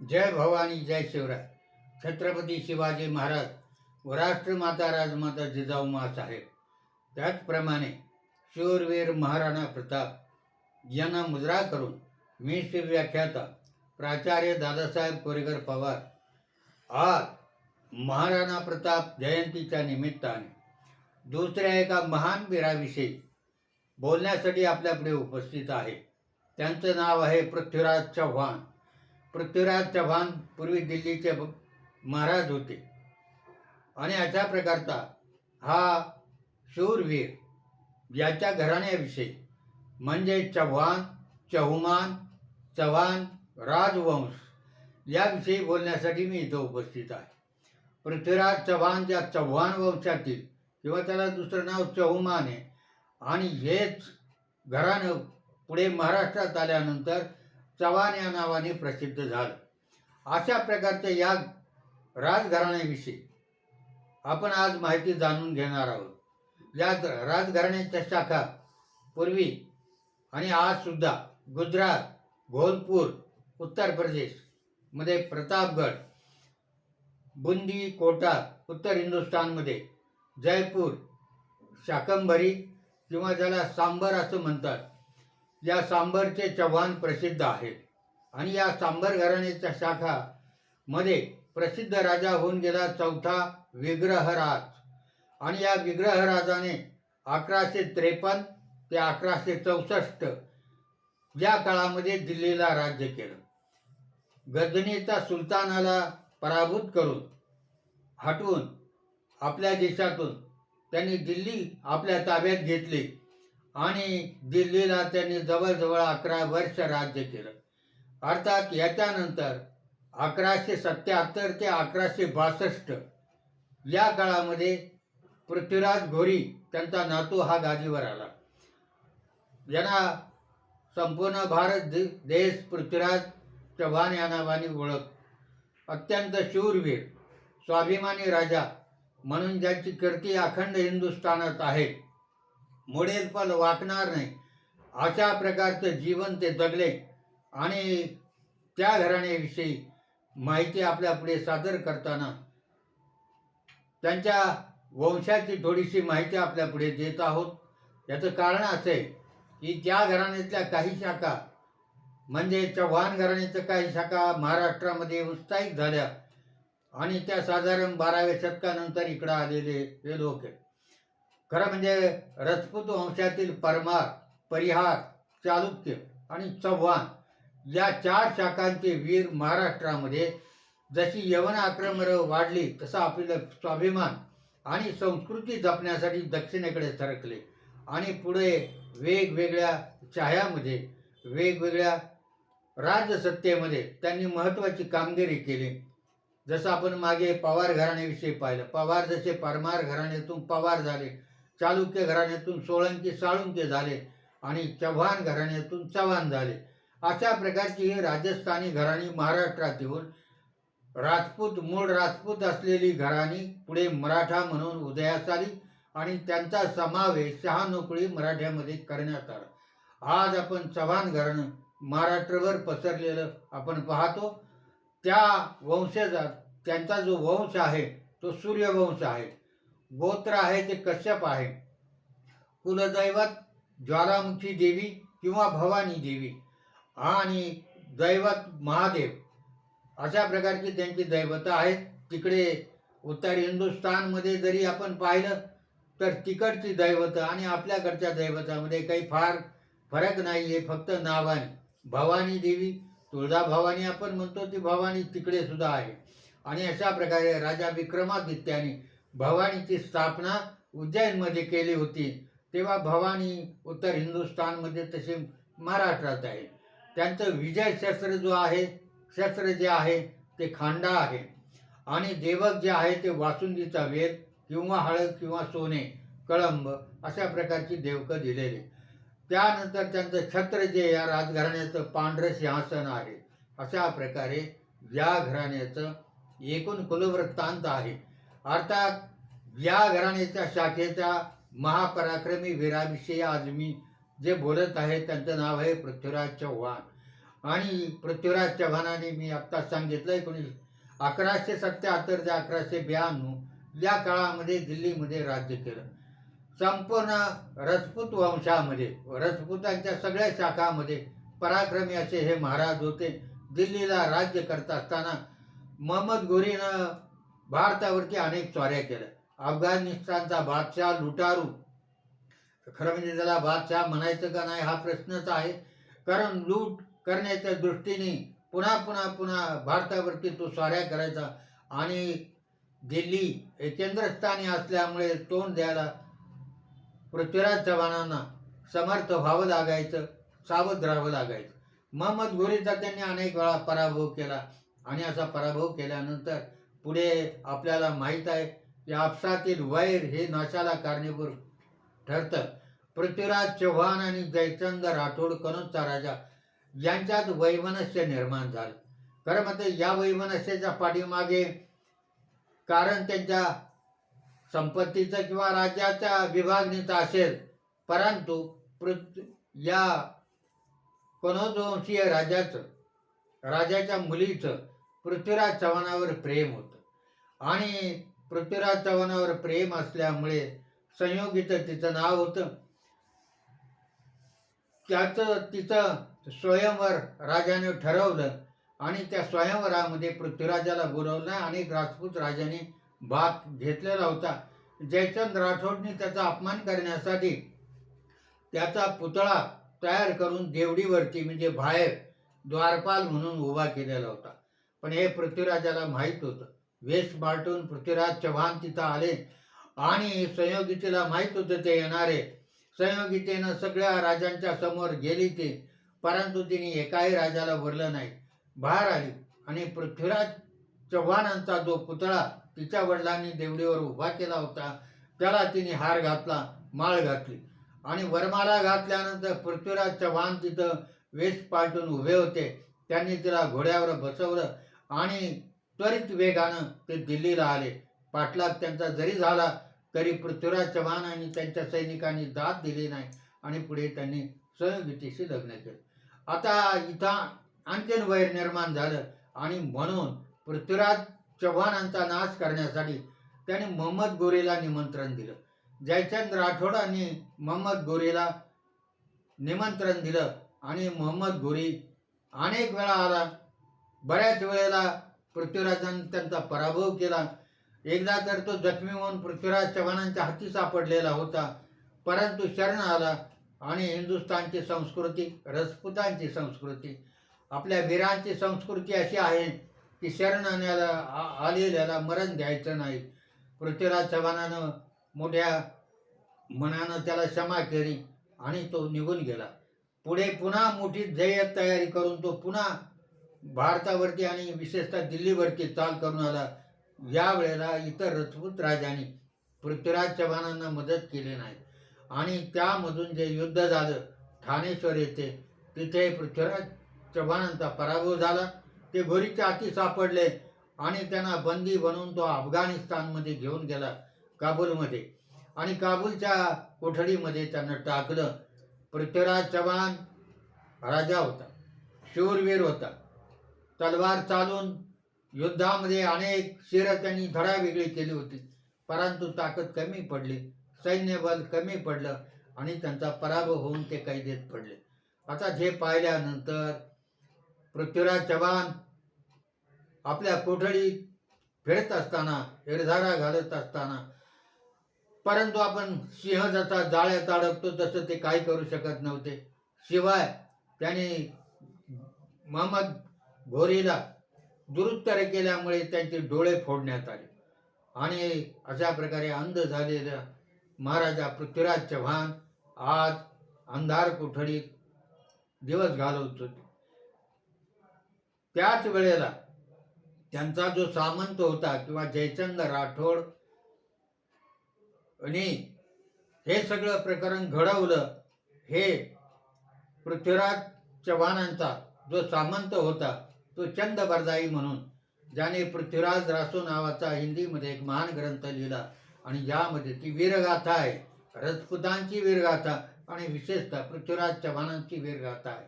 जय भवानी जय शिवराय. छत्रपती शिवाजी महाराज व राष्ट्रमाता राजमाता जिजाऊ साहेब त्याचप्रमाणे शूरवीर महाराणा प्रताप यांना मुजरा करून मी शिवव्याख्याता व्याख्याता प्राचार्य दादासाहेब कोरेकर पवार आज महाराणा प्रताप जयंतीच्या निमित्ताने दुसऱ्या एका महान वीराविषयी बोलण्यासाठी आपल्यापुढे उपस्थित आहे. त्यांचं नाव आहे पृथ्वीराज चव्हाण. पृथ्वीराज चव्हाण पूर्वी दिल्लीचे महाराज होते. आणि अशा प्रकारचा हा शूरवीर याच्या घराण्याविषयी म्हणजे चव्हाण चहुमान चव्हाण राजवंश याविषयी बोलण्यासाठी मी इथं उपस्थित आहे. पृथ्वीराज चव्हाण ज्या चव्हाण वंशातील किंवा त्याला दुसरं नाव चहुमान आहे. आणि हेच घराणं पुढे महाराष्ट्रात आल्यानंतर चव्हाण या नावाने प्रसिद्ध झालं. अशा प्रकारच्या या राजघराण्याविषयी आपण आज माहिती जाणून घेणार आहोत. या राजघराण्याच्या शाखा पूर्वी आणि आज सुद्धा गुजरात घोलपूर उत्तर प्रदेशमध्ये प्रतापगड बुंदी कोटा उत्तर हिंदुस्थानमध्ये जयपूर शाकंभरी किंवा ज्याला सांबर असं म्हणतात. या सांबरचे चव्हाण प्रसिद्ध आहेत. आणि या सांबर घराण्याच्या शाखा मध्ये प्रसिद्ध राजा होऊन गेला चौथा विग्रहराज. आणि या विग्रहराजाने अकराशे त्रेपन्न ते अकराशे चौसष्ट या काळामध्ये दिल्लीला राज्य केलं. गजनीचा सुलतानाला पराभूत करून हटवून आपल्या देशातून त्यांनी दिल्ली आपल्या ताब्यात घेतली. आणि दिल्लीला त्यांनी जवळजवळ अकरा वर्ष राज्य केलं. अर्थात याच्यानंतर अकराशे सत्याहत्तर ते अकराशे बासष्ट या काळामध्ये पृथ्वीराज घोरी त्यांचा नातू हा गादीवर आला. यांना संपूर्ण भारत देश पृथ्वीराज चव्हाण या नावाने ओळख. अत्यंत शूरवीर स्वाभिमानी राजा म्हणून ज्यांची कीर्ती अखंड हिंदुस्थानात आहे मोडेल पण वाकणार नाही. अशा प्रकारचं जीवन ते जगले. आणि त्या घराण्याविषयी माहिती आपल्या पुढे सादर करताना त्यांच्या वंशाची थोडीशी माहिती आपल्या पुढे देत आहोत. याचं कारण असं आहे की त्या घराण्यातल्या काही शाखा म्हणजे चव्हाण घराण्याच्या काही शाखा महाराष्ट्रामध्ये उत्साहित झाल्या आणि त्या साधारण बाराव्या शतकानंतर इकडं आलेले हे लोक आहेत. खरं म्हणजे रजपूत वंशातील परमार परिहार चालुक्य आणि चव्हाण या चार शाखांचे वीर महाराष्ट्रामध्ये जशी यवन आक्रमणं वाढली तसा आपल्याला स्वाभिमान आणि संस्कृती जपण्यासाठी दक्षिणेकडे सरकले आणि पुढे वेगवेगळ्या छायामध्ये वेगवेगळ्या राजसत्तेमध्ये त्यांनी महत्त्वाची कामगिरी केली. जसं आपण मागे पवार घराण्याविषयी पाहिलं पवार जसे परमार घराण्यातून पवार झाले चालुक्य घराण्यातून सोळंकी साळुंके झाले आणि चव्हाण घराण्यातून चव्हाण झाले. अशा प्रकारची ही राजस्थानी घराणी महाराष्ट्रात येऊन राजपूत मूळ राजपूत असलेली घराणी पुढे मराठा म्हणून उदयास आली आणि त्यांचा समावेश शहानोकळी मराठ्यामध्ये करण्यात आला. आज आपण चव्हाण घराणं महाराष्ट्रभर पसरलेलं आपण पाहतो. त्या वंशजात त्यांचा जो वंश आहे तो सूर्यवंश आहे. गोत्र आहे ते कश्यप आहे. कुलदैवत ज्वालामुखी देवी किंवा भवानी देवी आणि दैवत महादेव. अशा प्रकारची त्यांची दैवतं आहेत. तिकडे उत्तर हिंदुस्थानमध्ये जरी आपण पाहिलं तर तिकडची दैवतं आणि आपल्याकडच्या दैवतामध्ये काही फार फरक नाही आहे फक्त नावाने. भवानी देवी तुळजा भवानी आपण म्हणतो ती भवानी तिकडे सुद्धा आहे. आणि अशा प्रकारे राजा विक्रमादित्याने भवानीची स्थापना उज्जैनमध्ये केली होती. तेव्हा भवानी उत्तर हिंदुस्थानमध्ये तसे महाराष्ट्रात आहे. त्यांचं विजय शस्त्र जो आहे शस्त्र जे आहे ते खांडा आहे. आणि देवक जे आहे ते वासुंदीचा वेल किंवा हळद किंवा सोने कळंब अशा प्रकारची देवकं दिलेली. त्यानंतर त्यांचं छत्र जे या राजघराण्याचं पांढरं सिंहासन आहे अशा प्रकारे या घराण्याचं एकूण कुलवृत्तांत आहे. अर्थात या घराण्याच्या शाखेच्या महापराक्रमी वीराविषयी आज मी जे बोलत आहे त्यांचं नाव आहे पृथ्वीराज चव्हाण. आणि पृथ्वीराज चव्हाणाने मी आत्ता सांगितलं एकोणीस अकराशे सत्याहत्तर ते अकराशे ब्याण्णव या काळामध्ये दिल्लीमध्ये राज्य केलं. संपूर्ण रजपूत वंशामध्ये रजपुतांच्या सगळ्या शाखामध्ये पराक्रमी असे हे महाराज होते. दिल्लीला राज्य करत असताना महम्मद गोरीनं भारतावरती अनेक स्वाऱ्या केल्या. अफगाणिस्तानचा बादशाह लुटारू. खरं म्हणजे त्याला बादशाह म्हणायचं का नाही हा प्रश्नच आहे. कारण लूट करण्याच्या दृष्टीने पुन्हा पुन्हा पुन्हा भारतावरती तो स्वाऱ्या करायचा. आणि दिल्ली हे केंद्रस्थानी असल्यामुळे तोंड द्यायला पृथ्वीराज चव्हाणांना समर्थ व्हावं लागायचं सावध राहावं लागायचं. महम्मद घोरीचा त्यांनी अनेक वेळा पराभव केला. आणि असा पराभव केल्यानंतर पुढे आपल्याला माहीत आहे की आपसातील वैर हे नाशाला कारणीभूत ठरतं. पृथ्वीराज चव्हाण आणि जयचंद राठोड कनोजचा राजा यांच्यात वैमनस्य निर्माण झालं. खरं म्हणजे या वैमनस्याच्या पाठीमागे कारण त्यांच्या संपत्तीचं किंवा राज्याच्या विभागणीचं असेल परंतु पृथ्वी या कनोजवंशीय राजाचं राजाच्या मुलीचं पृथ्वीराज चव्हाणावर प्रेम होतं. आणि पृथ्वीराज चव्हाणावर प्रेम असल्यामुळे संयोगित तिचं नाव होतं. त्याचं तिचं स्वयंवर राजाने ठरवलं आणि त्या स्वयंवरामध्ये पृथ्वीराजाला बोलवलं आणि राजपूत राजाने भाग घेतलेला होता. जयचंद राठोडने त्याचा अपमान करण्यासाठी त्याचा पुतळा तयार करून देवडीवरती म्हणजे बाहेर द्वारपाल म्हणून उभा केलेला होता. पण हे पृथ्वीराजाला माहीत होतं. वेश बाळटून पृथ्वीराज चव्हाण तिथं आले आणि संयोगितेला माहीत होतं ते येणारे. संयोगितेनं सगळ्या राजांच्या समोर गेली ते परंतु तिने एकाही राजाला वरलं नाही. बाहेर आली आणि पृथ्वीराज चव्हाणांचा जो पुतळा तिच्या वडिलांनी देवडीवर उभा केला होता त्याला तिने हार घातला माळ घातली. आणि वरमाला घातल्यानंतर पृथ्वीराज चव्हाण तिथं वेश पालटून उभे होते. त्यांनी तिला घोड्यावर बसवलं आणि त्वरित वेगानं ते दिल्लीला आले पाठलाग त्यांचा जरी झाला तरी पृथ्वीराज चव्हाण आणि त्यांच्या सैनिकांनी दाद दिली नाही आणि पुढे त्यांनी संयोगितीशी लग्न केलं. आता इथं आणखीन वैर निर्माण झालं आणि म्हणून पृथ्वीराज चव्हाणांचा नाश करण्यासाठी त्याने मोहम्मद गोरेला निमंत्रण दिलं. जयचंद राठोडांनी मोहम्मद गोरेला निमंत्रण दिलं आणि मोहम्मद गोरी अनेक वेळा आला. बऱ्याच वेळेला पृथ्वीराजांनी त्यांचा पराभव केला. एकदा तर तो जखमी होऊन पृथ्वीराज चव्हाणांच्या हाती सापडलेला होता. परंतु शरण आला आणि हिंदुस्थानची संस्कृती रजपुतांची संस्कृती. आपल्या वीरांची संस्कृती अशी आहे की शरण आ- आलेल्याला मरण द्यायचं नाही. पृथ्वीराज चव्हाणानं मोठ्या मनानं त्याला क्षमा केली आणि तो निघून गेला. पुढे पुन्हा मोठी जय्यत तयारी करून तो पुन्हा भारतावरती आणि विशेषतः दिल्लीवरती चाल करून आला. या वेळेला इतर रजपूत राजांनी पृथ्वीराज चव्हाणांना मदत केली नाही. आणि त्यामधून जे युद्ध झालं ठाणेश्वर येथे तिथे पृथ्वीराज चव्हाणांचा पराभव झाला. ते घोरीच्या हाती सापडले आणि त्यांना बंदी बनवून तो अफगाणिस्तानमध्ये घेऊन गेला काबूलमध्ये. आणि काबूलच्या कोठडीमध्ये त्यांना टाकलं. पृथ्वीराज चव्हाण राजा होता शूरवीर होता. तलवार चालून युद्धामध्ये अनेक शिर त्यांनी धडावेगळी केली होती. परंतु ताकद कमी पडली सैन्यबल कमी पडलं आणि त्यांचा पराभव होऊन ते कैदेत पडले. आता हे पाहिल्यानंतर पृथ्वीराज चव्हाण आपल्या कोठडीत फिरत असताना निर्धारा घालत असताना परंतु आपण सिंह जसा जाळ्यात अडकतो तसं ते काही करू शकत नव्हते. शिवाय त्याने मोहम्मद घोरीला दुरुत्तर केल्यामुळे त्यांचे डोळे फोडण्यात आले. आणि अशा प्रकारे अंध झालेल्या महाराजा पृथ्वीराज चव्हाण आज अंधार कोठडीत दिवस घालवत होते. त्याच वेळेला त्यांचा जो सामंत होता किंवा जयचंद राठोड आणि हे सगळं प्रकरण घडवलं हे पृथ्वीराज चव्हाणांचा जो सामंत होता तो चंद बरदाई म्हणून ज्याने पृथ्वीराज रासो नावाचा हिंदीमध्ये एक महान ग्रंथ लिहिला. आणि यामध्ये ती वीरगाथा आहे. रजपुतांची वीरगाथा आणि विशेषतः पृथ्वीराज चव्हाणांची वीरगाथा आहे.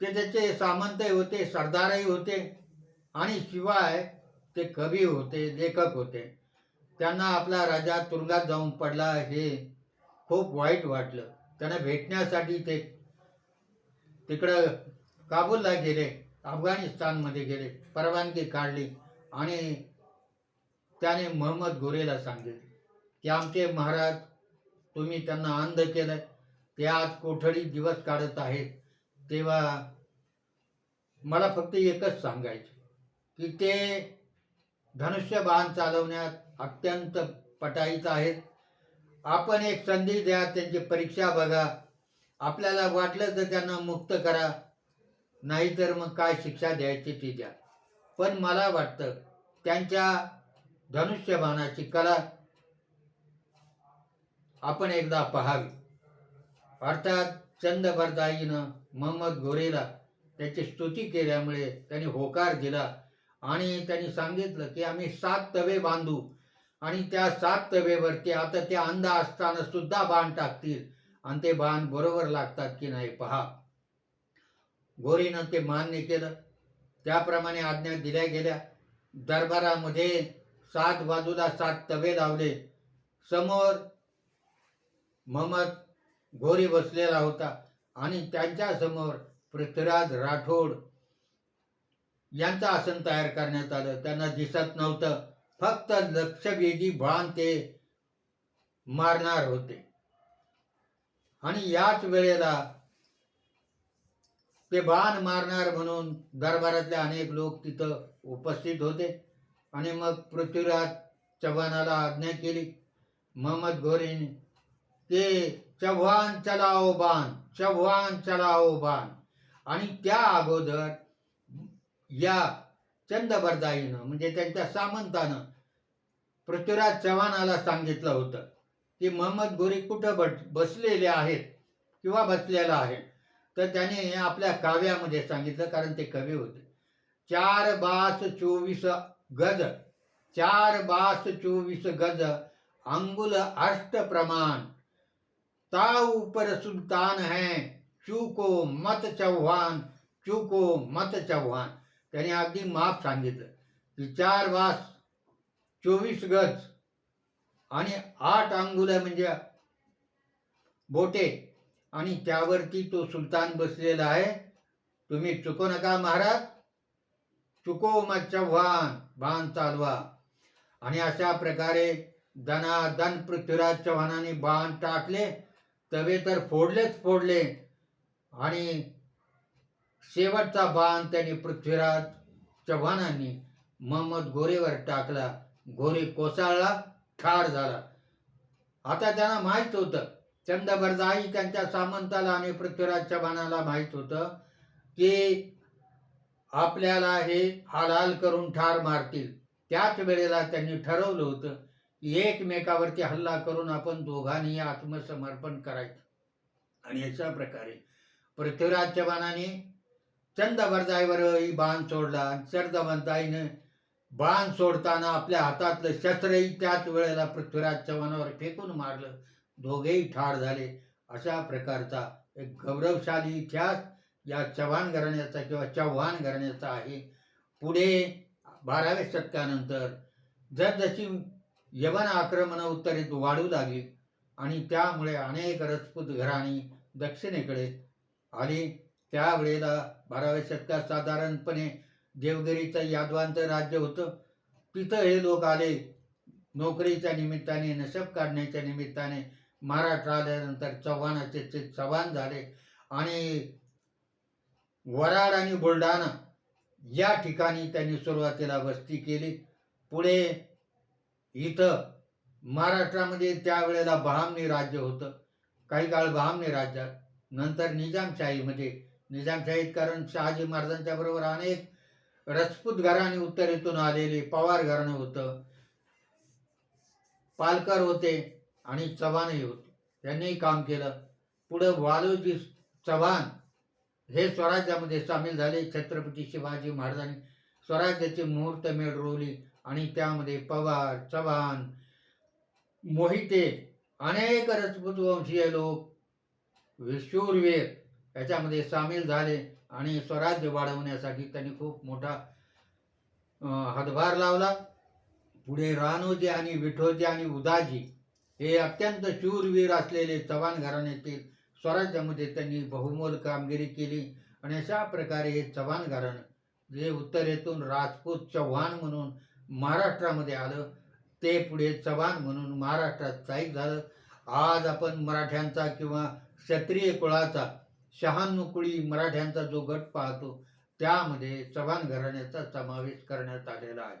ते त्याचे सामंतही होते सरदारही होते आणि शिवाय ते कवी होते लेखक होते. त्यांना आपला राजा तुरुंगात जाऊन पडला हे खूप वाईट वाटलं. त्यांना भेटण्यासाठी ते तिकडं काबूलला गेले. अफगाणिस्तानमध्ये गेले परवानगी काढली आणि त्याने मोहम्मद गोरेला सांगितले की आमचे महाराज तुम्ही त्यांना अंध केलं ते आज कोठडी दिवस काढत आहेत. तेव्हा मला फक्त एकच सांगायचे की ते धनुष्यबाण चालवण्यात अत्यंत पटाईत आहेत. आपण एक संधी द्या त्यांची परीक्षा बघा. आपल्याला वाटलं तर त्यांना मुक्त करा. नाहीतर मग काय शिक्षा द्यायची ती द्या. पण मला वाटतं त्यांच्या धनुष्यबाणाची कला आपण एकदा पहावी. अर्थात चंदबरदाईनं मोहम्मद घोरेला त्याची स्तुती केल्यामुळे त्यांनी होकार दिला आणि त्यांनी सांगितलं की आम्ही सात तवे बांधू आणि त्या सात तवेवरती आता ते अंध असताना सुद्धा बाण टाकतील. आणि ते बाण बरोबर लागतात की नाही पहा. गोरीनं ते मान्य केलं. त्याप्रमाणे आज्ञा दिल्या गेल्या. दरबारामध्ये सात बाजूला सात तवे लावले. समोर ममत गोरी बसलेला होता आणि त्यांच्यासमोर पृथ्वीराज राठोड यांचं आसन तयार करण्यात आलं. त्यांना दिसत नव्हतं. फक्त लक्षवेधी बाण ते मारणार होते. आणि याच वेळेला ते बाण मारणार म्हणून दरबारातले अनेक लोक तिथं उपस्थित होते. आणि मग पृथ्वीराज चव्हाणाला आज्ञा केली मोहम्मद घोरीने ते चव्हाण चलाओ बाण चव्हाण चलाओ बाण. आणि त्या अगोदर या चंदबरदाईनं म्हणजे त्यांच्या सामंतानं पृथ्वीराज चव्हाणाला सांगितलं होतं की मोहम्मद गोरी कुठं बट बसलेले आहेत किंवा बसलेला आहे? तर त्याने आपल्या काव्यामध्ये सांगितलं कारण ते कवी होते. चार बास चोवीस गज चार बास चोवीस गज अंगुल अष्ट प्रमाण. ता ऊपर सुल्तान है चूको मत चव्हाण चूको मत चव्हाण त्याने अगदी माप सांगितलं की चार वास चोवीस गज आणि आठ अंगुल म्हणजे बोटे. आणि त्यावरती तो सुलतान बसलेला आहे. तुम्ही चुको नका महाराज. चुको मत चव्हाण बाण चालवा. आणि अशा प्रकारे दनादन पृथ्वीराज चव्हाणाने बाण टाकले. तवे तर फोडलेच फोडले. आणि शेवटचा बाण त्यांनी पृथ्वीराज चव्हाणांनी मोहम्मद गोरेवर टाकला. गोरे कोसळला ठार झाला. आता त्यांना माहीत होतं चंदबरदाई त्यांच्या सामंताला आणि पृथ्वीराज चव्हाणाला माहीत होतं की आपल्याला हे हालाल करून ठार मारतील. त्याच वेळेला त्यांनी ठरवलं होतं की एकमेकावरती हल्ला करून आपण दोघांनी आत्मसमर्पण करायचं. आणि अशा प्रकारे पृथ्वीराज चव्हाणाने चंदबरदाईवर बाण सोडला चंदबरदाईने बाण सोडताना आपल्या हातातलं शस्त्रही त्याच वेळेला पृथ्वीराज चव्हाणावर फेकून मारलं. दोघेही ठार झाले. अशा प्रकारचा एक गौरवशाली इतिहास या चव्हाण घराण्याचा किंवा चव्हाण घराण्याचा आहे. पुढे बाराव्या शतकानंतर जसजशी यवन आक्रमणं उत्तरेत वाढू लागली आणि त्यामुळे अनेक रजपूत घराणी दक्षिणेकडे आली त्यावेळेला बाराव्या शतकात साधारणपणे देवगिरीचं यादवांचं राज्य होतं. तिथं हे लोक आले नोकरीच्या निमित्ताने नशब काढण्याच्या निमित्ताने महाराष्ट्र आल्यानंतर चव्हाणाचे ते चव्हाण झाले. आणि वराड आणि बुलढाणा या ठिकाणी त्यांनी सुरुवातीला वस्ती केली. पुढे इथं महाराष्ट्रामध्ये त्यावेळेला बहामनी राज्य होतं. काही काळ बहामनी राज्यात नंतर निजामशाहीमध्ये. निजामशाहीत कारण शहाजी महाराजांच्या बरोबर अनेक राजपूत घराणे उत्तरेतून आलेले पवार घराणं होतं. पालकर होते. आणि चव्हाणही होते. त्यांनीही काम केलं. पुढं वालोजी चव्हाण हे स्वराज्यामध्ये सामील झाले. छत्रपती शिवाजी महाराजांनी स्वराज्याची मुहूर्तमेढ रोवली आणि त्यामध्ये पवार चव्हाण मोहिते अनेक रजपूतवंशीय लोक शूरवीर याच्यामध्ये सामील झाले आणि स्वराज्य वाढवण्यासाठी त्यांनी खूप मोठा हातभार लावला. पुढे रानोजी आणि विठोजी आणि उदाजी हे अत्यंत शूरवीर असलेले चव्हाण घराण्यातील स्वराज्यामध्ये त्यांनी बहुमोल कामगिरी केली आणि अशा प्रकारे हे चव्हाण घराणं जे उत्तरेतून राजपूत चव्हाण म्हणून महाराष्ट्रामध्ये आलं ते पुढे चव्हाण म्हणून महाराष्ट्रात स्थायिक झालं. आज आपण मराठ्यांचा किंवा क्षत्रिय कुळाचा शहाण्णव मराठ्यांचा जो गट पाहतो त्यामध्ये चव्हाण घराण्याचा समावेश करण्यात आलेला आहे.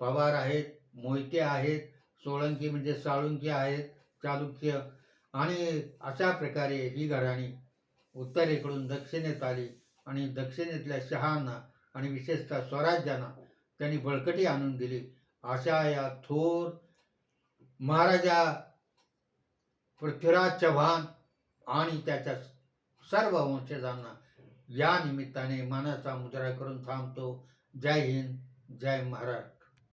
पवार आहेत मोहिते आहेत सोळंकी म्हणजे साळुंकी आहेत चालुक्य. आणि अशा प्रकारे ही घराणी उत्तरेकडून दक्षिणेत आली आणि दक्षिणेतल्या शहांना आणि विशेषतः स्वराज्यांना त्यांनी बळकटी आणून दिली. अशा या थोर महाराजा पृथ्वीराज चव्हाण आणि त्याच्या सर्व वंशजांना या निमित्ताने मानाचा मुद्रा करून थांबतो. जय हिंद जय महाराष्ट्र.